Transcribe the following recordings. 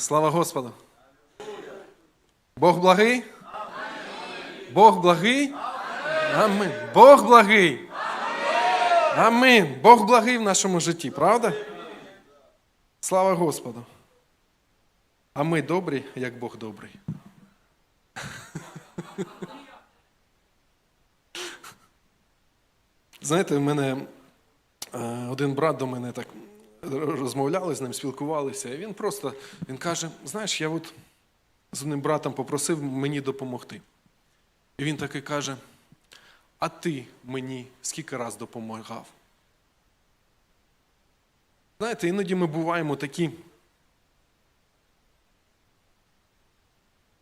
Слава Господу. Бог благий? Бог благий? Амин. Бог благий. Амин. Бог благий в нашому житті, правда? Слава Господу. А ми добрі, як Бог добрий. Знаєте, в мене е, один брат до мене так розмовляли з ним, спілкувалися, і він просто він каже: знаєш, я от з одним братом попросив мені допомогти. І він таки каже: А ти мені скільки раз допомагав? Знаєте, іноді ми буваємо такі.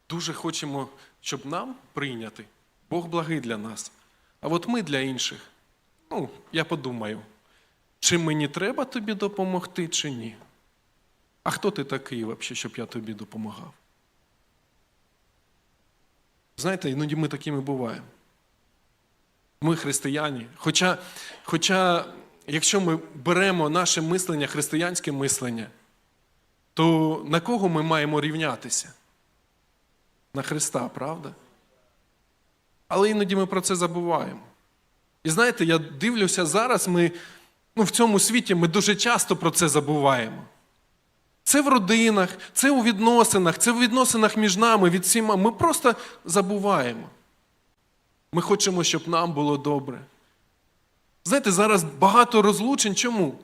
Дуже хочемо, щоб нам прийняти. Бог благий для нас. А от ми для інших. Ну, я подумаю, чи мені треба тобі допомогти, чи ні? А хто ти такий, взагалі, щоб я тобі допомагав? Знаєте, іноді ми такими буваємо. Ми християні. Хоча, хоча, якщо ми беремо наше мислення, християнське мислення, то на кого ми маємо рівнятися? На Христа, правда? Але іноді ми про це забуваємо. І знаєте, я дивлюся зараз, ми ну, в цьому світі ми дуже часто про це забуваємо. Це в родинах, це у відносинах, це в відносинах між нами, від всіма. Ми просто забуваємо. Ми хочемо, щоб нам було добре. Знаєте, зараз багато розлучень. Чому?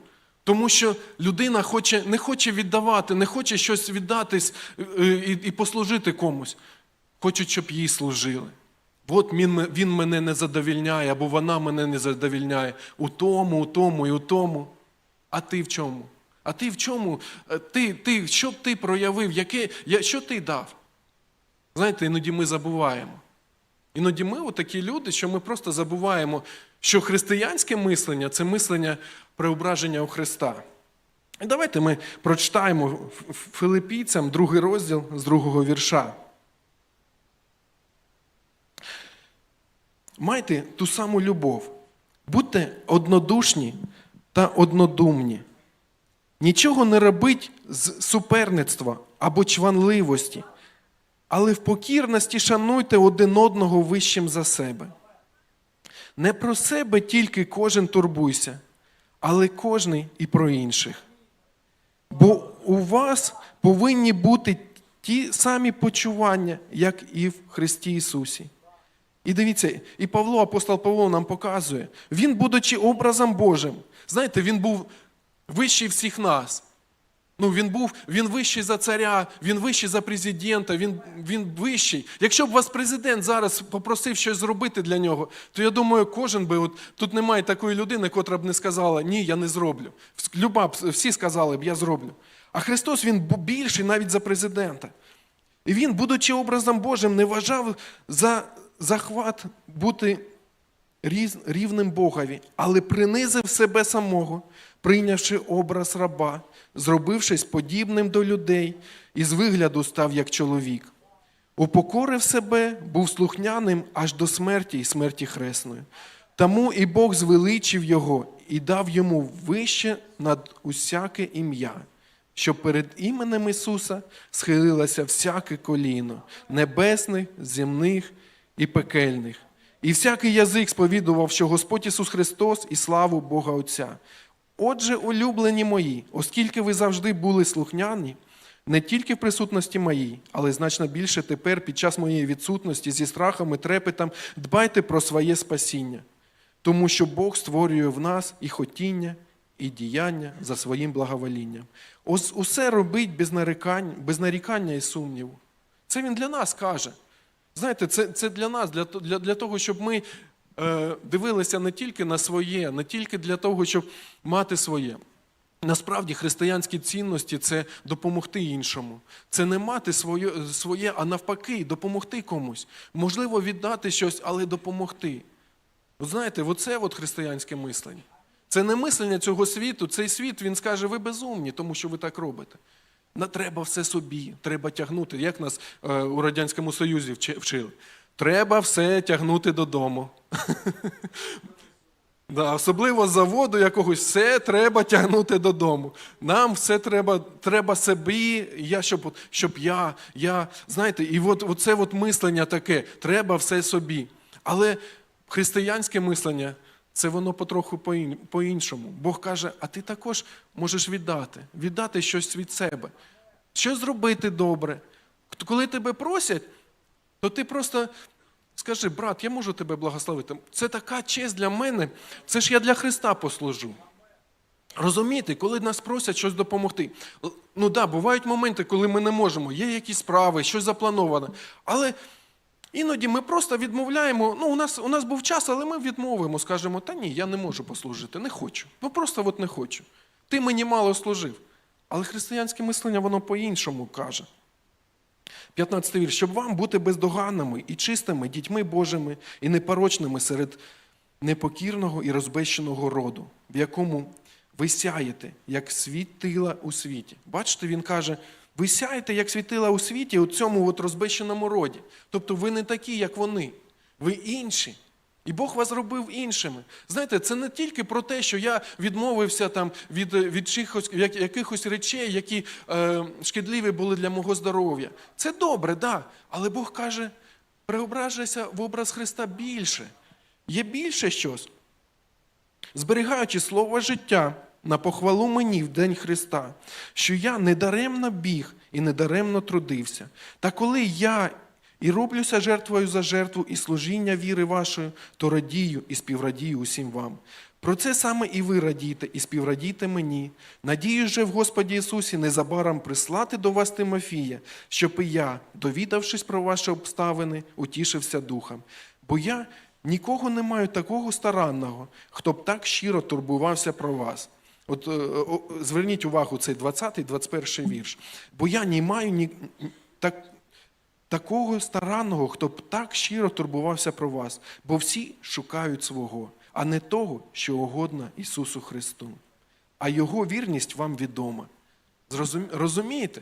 Тому що людина хоче, не хоче віддавати, не хоче щось віддатись е, і, і послужити комусь. Хочуть, щоб їй служили. От він, він мене не задовільняє, або вона мене не задовільняє у тому, у тому і у тому. А ти в чому? А ти в чому? Е, Ти, ти, Що ти проявив? Яке, я- Що ти дав? Знаєте, іноді ми забуваємо. Іноді ми такі люди, що ми просто забуваємо, що християнське мислення це мислення преображення у Христа. І давайте ми прочитаємо Филипійцям другий розділ з другого вірша. Майте ту саму любов, будьте однодушні та однодумні. Нічого не робіть з суперництва або чванливості, але в покірності шануйте один одного вищим за себе. Не про себе тільки кожен турбуйся, але кожний і про інших. Бо у вас повинні бути ті самі почування, як і в Христі Ісусі. І дивіться, і Павло, апостол Павло нам показує, він, будучи образом Божим, знаєте, він був вищий всіх нас. Ну, він був, він вищий за царя, він вищий за президента, він, він вищий. Якщо б вас президент зараз попросив щось зробити для нього, то я думаю, кожен би, от, тут немає такої людини, котра б не сказала, ні, я не зроблю. Люба, всі сказали б, я зроблю. А Христос він був більший навіть за президента. І він, будучи образом Божим, не вважав за захват бути рівним Богові, але принизив себе самого, прийнявши образ раба, зробившись подібним до людей, і з вигляду став як чоловік. Упокорив себе, був слухняним аж до смерті і смерті хресної. Тому і Бог звеличив його і дав йому вище над усяке ім'я, щоб перед іменем Ісуса схилилося всяке коліно, небесних, земних і пекельних. І всякий язик сповідував, що Господь Ісус Христос і славу Бога Отця. Отже, улюблені мої, оскільки ви завжди були слухняні, не тільки в присутності моїй, але значно більше тепер, під час моєї відсутності, зі страхом і трепетом, дбайте про своє спасіння, тому що Бог створює в нас і хотіння, і діяння за своїм благоволінням. Ось усе робить без нарікань, без нарікання і сумніву. Це він для нас каже. Знаєте, це, це для нас, для, для, для того, щоб ми е, дивилися не тільки на своє, не тільки для того, щоб мати своє. Насправді християнські цінності це допомогти іншому. Це не мати своє, своє, а навпаки, допомогти комусь. Можливо, віддати щось, але допомогти. От знаєте, оце от християнське мислення. Це не мислення цього світу. Цей світ він скаже, ви безумні, тому що ви так робите. На треба все собі, треба тягнути, як нас е, у Радянському Союзі вчили. Треба все тягнути додому. Да, особливо з заводу якогось все треба тягнути додому. Нам все треба, треба собі, я, щоб, щоб я, я, знаєте, і от це от мислення таке, треба все собі. Але християнське мислення, це воно потроху по-ін- по-іншому. Бог каже, а ти також можеш віддати, віддати щось від себе, щось зробити добре. Коли тебе просять, то ти просто скажи, брат, я можу тебе благословити. Це така честь для мене. Це ж я для Христа послужу. Розумієте, коли нас просять щось допомогти. Ну так, да, бувають моменти, коли ми не можемо, є якісь справи, щось заплановане. Але іноді ми просто відмовляємо. Ну, у нас, у нас був час, але ми відмовимо, скажемо, та ні, я не можу послужити, не хочу. Ну просто от не хочу. Ти мені мало служив. Але християнське мислення, воно по-іншому каже. 15 вірш. Щоб вам бути бездоганними і чистими дітьми Божими і непорочними серед непокірного і розбещеного роду, в якому ви сяєте, як світила у світі. Бачите, він каже: ви сяєте, як світила у світі, у цьому от розбещеному роді. Тобто ви не такі, як вони, ви інші. І Бог вас зробив іншими. Знаєте, це не тільки про те, що я відмовився там від, від чихось- як- якихось речей, які е, шкідливі були для мого здоров'я. Це добре, да. Але Бог каже, преображайся в образ Христа більше. Є більше щось. Зберігаючи слово життя на похвалу мені в день Христа, що я недаремно біг і недаремно трудився. Та коли я і роблюся жертвою за жертву і служіння віри вашої, то радію і співрадію усім вам. Про це саме і ви радійте, і співрадійте мені. Надію же в Господі Ісусі незабаром прислати до вас Тимофія, щоб і я, довідавшись про ваші обставини, утішився духом. Бо я нікого не маю такого старанного, хто б так щиро турбувався про вас. От е, зверніть увагу, цей 20-21 вірш. Бо я не маю ні, так, такого старанного, хто б так щиро турбувався про вас, бо всі шукають свого, а не того, що угодно Ісусу Христу. А Його вірність вам відома. Розумієте?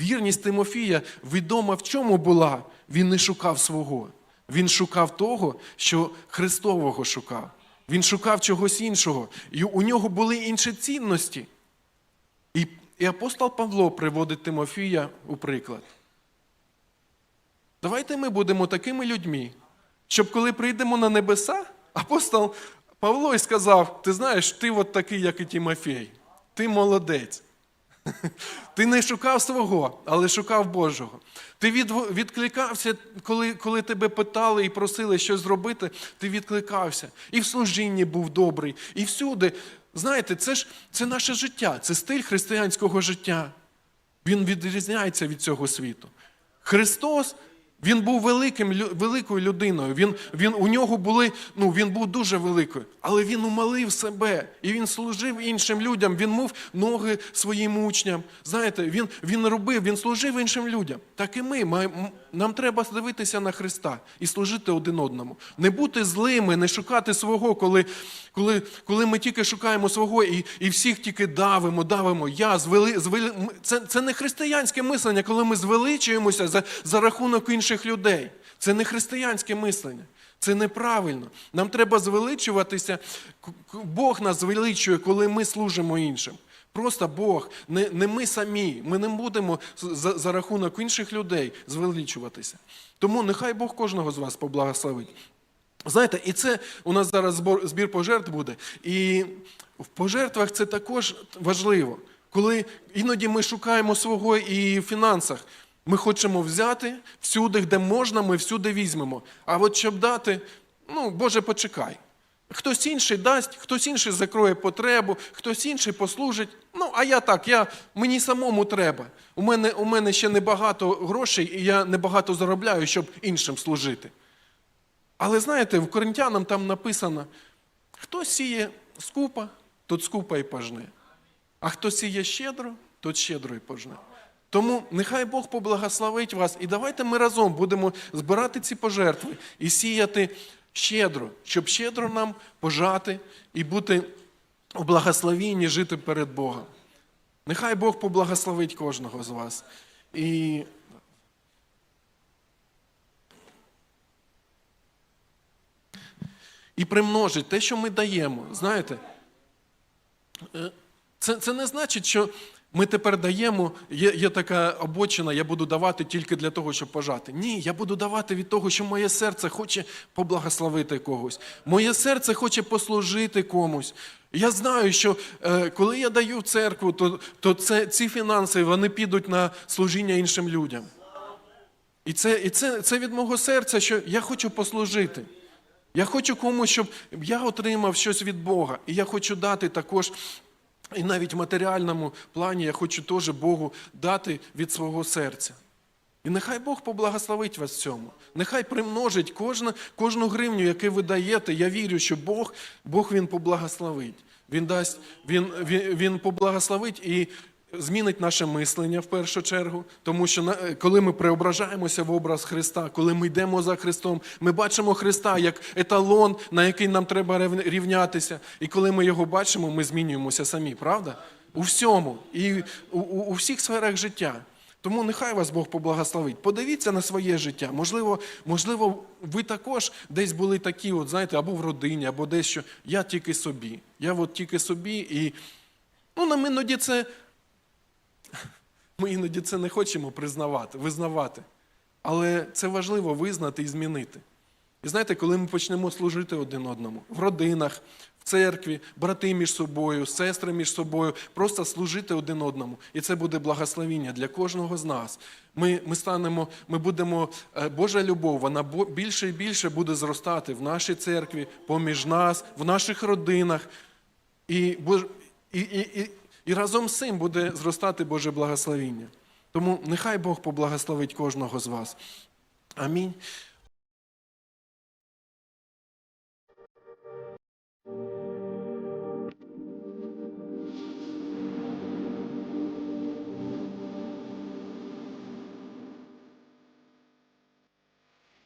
Вірність Тимофія відома в чому була? Він не шукав свого. Він шукав того, що Христового шукав. Він шукав чогось іншого. І у нього були інші цінності. І, і апостол Павло приводить Тимофія у приклад. Давайте ми будемо такими людьми, щоб коли прийдемо на небеса, апостол Павло й сказав: ти знаєш, ти от такий, як і Тимофій, ти молодець. Ти не шукав свого, але шукав Божого. Ти від, відкликався, коли, коли тебе питали і просили щось зробити, ти відкликався. І в служінні був добрий, і всюди. Знаєте, це ж це наше життя, це стиль християнського життя. Він відрізняється від цього світу. Христос, він був великим, великою людиною. Він, він, у нього були, ну, він був дуже великою, але він умалив себе і він служив іншим людям. Він мов ноги своїм учням. Знаєте, він, він робив, він служив іншим людям. Так і ми. маємо- Нам треба дивитися на Христа і служити один одному. Не бути злими, не шукати свого, коли, коли, коли ми тільки шукаємо свого і, і всіх тільки давимо, давимо. Я звели, звели... Це, це не християнське мислення, коли ми звеличуємося за, за рахунок інших людей. Це не християнське мислення. Це неправильно. Нам треба звеличуватися. Бог нас звеличує, коли ми служимо іншим. Просто Бог, не, не ми самі. Ми не будемо за, за рахунок інших людей звеличуватися. Тому нехай Бог кожного з вас поблагословить. Знаєте, і це у нас зараз збор, збір пожертв буде. І в пожертвах це також важливо. Коли іноді ми шукаємо свого і в фінансах. Ми хочемо взяти всюди, де можна, ми всюди візьмемо. А от щоб дати, ну, Боже, почекай. Хтось інший дасть, хтось інший закроє потребу, хтось інший послужить. Ну, а я так, я, мені самому треба. У мене, у мене ще небагато грошей, і я небагато заробляю, щоб іншим служити. Але знаєте, в Коринтянам там написано: хто сіє скупа, тот скупа і пожне. А хто сіє щедро, тот щедро і пожне. Тому нехай Бог поблагословить вас, і давайте ми разом будемо збирати ці пожертви і сіяти щедро, щоб щедро нам пожати і бути у благословінні, жити перед Богом. Нехай Бог поблагословить кожного з вас. І і примножить те, що ми даємо. Знаєте, Е, це, це не значить, що ми тепер даємо, є, є така обочина, я буду давати тільки для того, щоб пожати. Ні, я буду давати від того, що моє серце хоче поблагословити когось. Моє серце хоче послужити комусь. Я знаю, що е, коли я даю церкву, то, то це, ці фінанси вони підуть на служіння іншим людям. І це, і це, це від мого серця, що я хочу послужити. Я хочу комусь, щоб я отримав щось від Бога. І я хочу дати також, і навіть в матеріальному плані я хочу теж Богу дати від свого серця. І нехай Бог поблагословить вас в цьому. Нехай примножить кожну, кожну гривню, яку ви даєте. Я вірю, що Бог, Бог він поблагословить. Він дасть, він, він, він поблагословить і змінить наше мислення в першу чергу. Тому що коли ми преображаємося в образ Христа, коли ми йдемо за Христом, ми бачимо Христа як еталон, на який нам треба рівнятися. І коли ми його бачимо, ми змінюємося самі, правда? У всьому і у, у, у всіх сферах життя. Тому нехай вас Бог поблагословить. Подивіться на своє життя. Можливо, можливо, ви також десь були такі, от знаєте, або в родині, або десь що я тільки собі. Я от тільки собі, і ну, нам іноді це ми іноді це не хочемо признавати, визнавати. Але це важливо визнати і змінити. І знаєте, коли ми почнемо служити один одному в родинах, в церкві, брати між собою, сестри між собою, просто служити один одному. І це буде благословіння для кожного з нас. Ми, ми станемо, ми будемо, е, Божа любов, вона більше і більше буде зростати в нашій церкві, поміж нас, в наших родинах. І, і, і, і разом з цим буде зростати Боже благословіння. Тому нехай Бог поблагословить кожного з вас. Амінь.